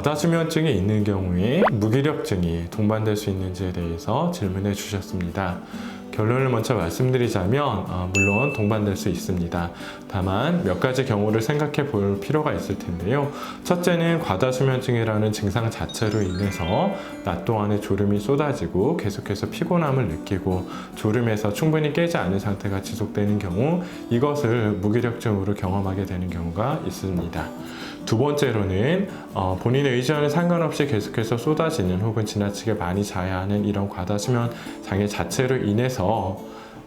과다수면증이 있는 경우에 무기력증이 동반될 수 있는지에 대해서 질문해 주셨습니다. 결론을 먼저 말씀드리자면 어, 물론 동반될 수 있습니다. 다만 몇 가지 경우를 생각해 볼 필요가 있을 텐데요. 첫째는 과다수면증이라는 증상 자체로 인해서 낮 동안에 졸음이 쏟아지고 계속해서 피곤함을 느끼고 졸음에서 충분히 깨지 않은 상태가 지속되는 경우 이것을 무기력증으로 경험하게 되는 경우가 있습니다. 두 번째로는 어, 본인의 의지와는 상관없이 계속해서 쏟아지는 혹은 지나치게 많이 자야 하는 이런 과다수면 장애 자체로 인해서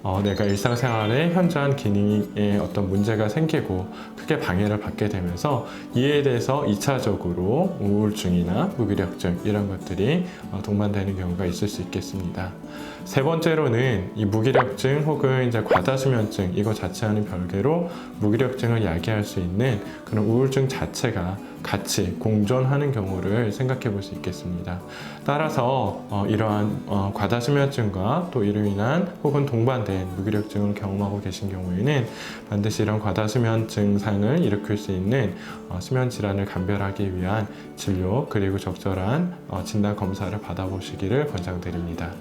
어, 내가 일상생활에 현저한 기능에 어떤 문제가 생기고 크게 방해를 받게 되면서 이에 대해서 2차적으로 우울증이나 무기력증 이런 것들이 어, 동반되는 경우가 있을 수 있겠습니다. 세 번째로는 이 무기력증 혹은 이제 과다수면증 이거 자체와는 별개로 무기력증을 야기할 수 있는 그런 우울증 자체가 같이 공존하는 경우를 생각해 볼 수 있겠습니다. 따라서 어, 이러한 어, 과다수면증과 또 이로 인한 혹은 동반된 무기력증을 경험하고 계신 경우에는 반드시 이런 과다수면 증상을 일으킬 수 있는 어, 수면 질환을 감별하기 위한 진료 그리고 적절한 어, 진단 검사를 받아보시기를 권장드립니다.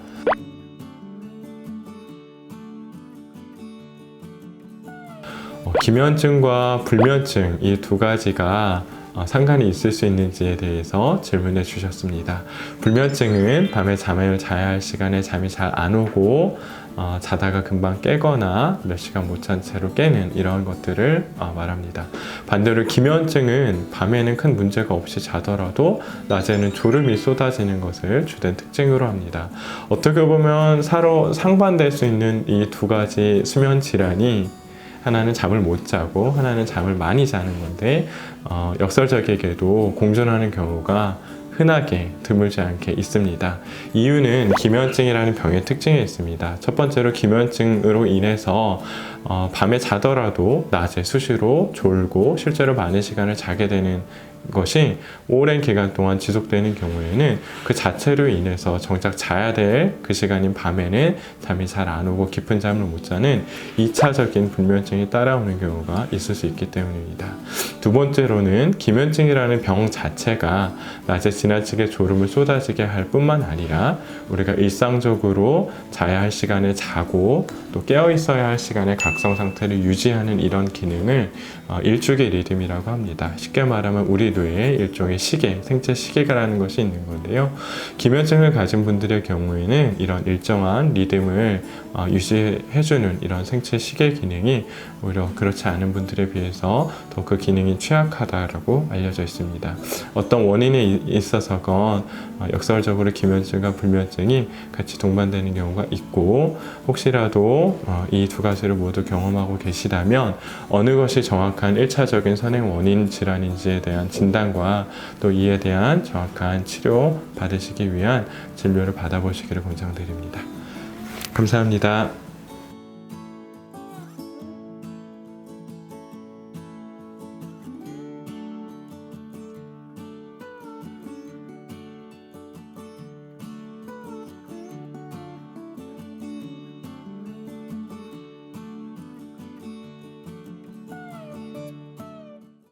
어, 기면증과 불면증 이 두 가지가 어, 상관이 있을 수 있는지에 대해서 질문해 주셨습니다. 불면증은 밤에 잠을 자야 할 시간에 잠이 잘 안 오고 어, 자다가 금방 깨거나 몇 시간 못 잔 채로 깨는 이런 것들을 어, 말합니다. 반대로 기면증은 밤에는 큰 문제가 없이 자더라도 낮에는 졸음이 쏟아지는 것을 주된 특징으로 합니다. 어떻게 보면 서로 상반될 수 있는 이 두 가지 수면 질환이 하나는 잠을 못 자고 하나는 잠을 많이 자는 건데 어, 역설적에게도 공존하는 경우가 흔하게 드물지 않게 있습니다. 이유는 기면증이라는 병의 특징이 있습니다. 첫 번째로 기면증으로 인해서 어, 밤에 자더라도 낮에 수시로 졸고 실제로 많은 시간을 자게 되는 것이 오랜 기간 동안 지속되는 경우에는 그 자체로 인해서 정작 자야 될 그 시간인 밤에는 잠이 잘 안 오고 깊은 잠을 못 자는 2차적인 불면증이 따라오는 경우가 있을 수 있기 때문입니다. 두 번째로는 기면증이라는 병 자체가 낮에 지나치게 졸음을 쏟아지게 할 뿐만 아니라 우리가 일상적으로 자야 할 시간에 자고 또 깨어 있어야 할 시간에 각성 상태를 유지하는 이런 기능을 어, 일주기 리듬이라고 합니다. 쉽게 말하면 우리 뇌에 일종의 시계, 생체 시계가라는 것이 있는 건데요. 기면증을 가진 분들의 경우에는 이런 일정한 리듬을 어, 유지해주는 이런 생체 시계 기능이 오히려 그렇지 않은 분들에 비해서 더 그 기능이 취약하다라고 알려져 있습니다. 어떤 원인에 있어서건 어, 역설적으로 기면증과 불면증이 같이 동반되는 경우가 있고 혹시라도 어, 이두 가지를 모두 경험하고 계시다면 어느 것이 정확한 1차적인 선행 원인 질환인지에 대한 진단과 또 이에 대한 정확한 치료 받으시기 위한 진료를 받아보시기를 권장드립니다. 감사합니다.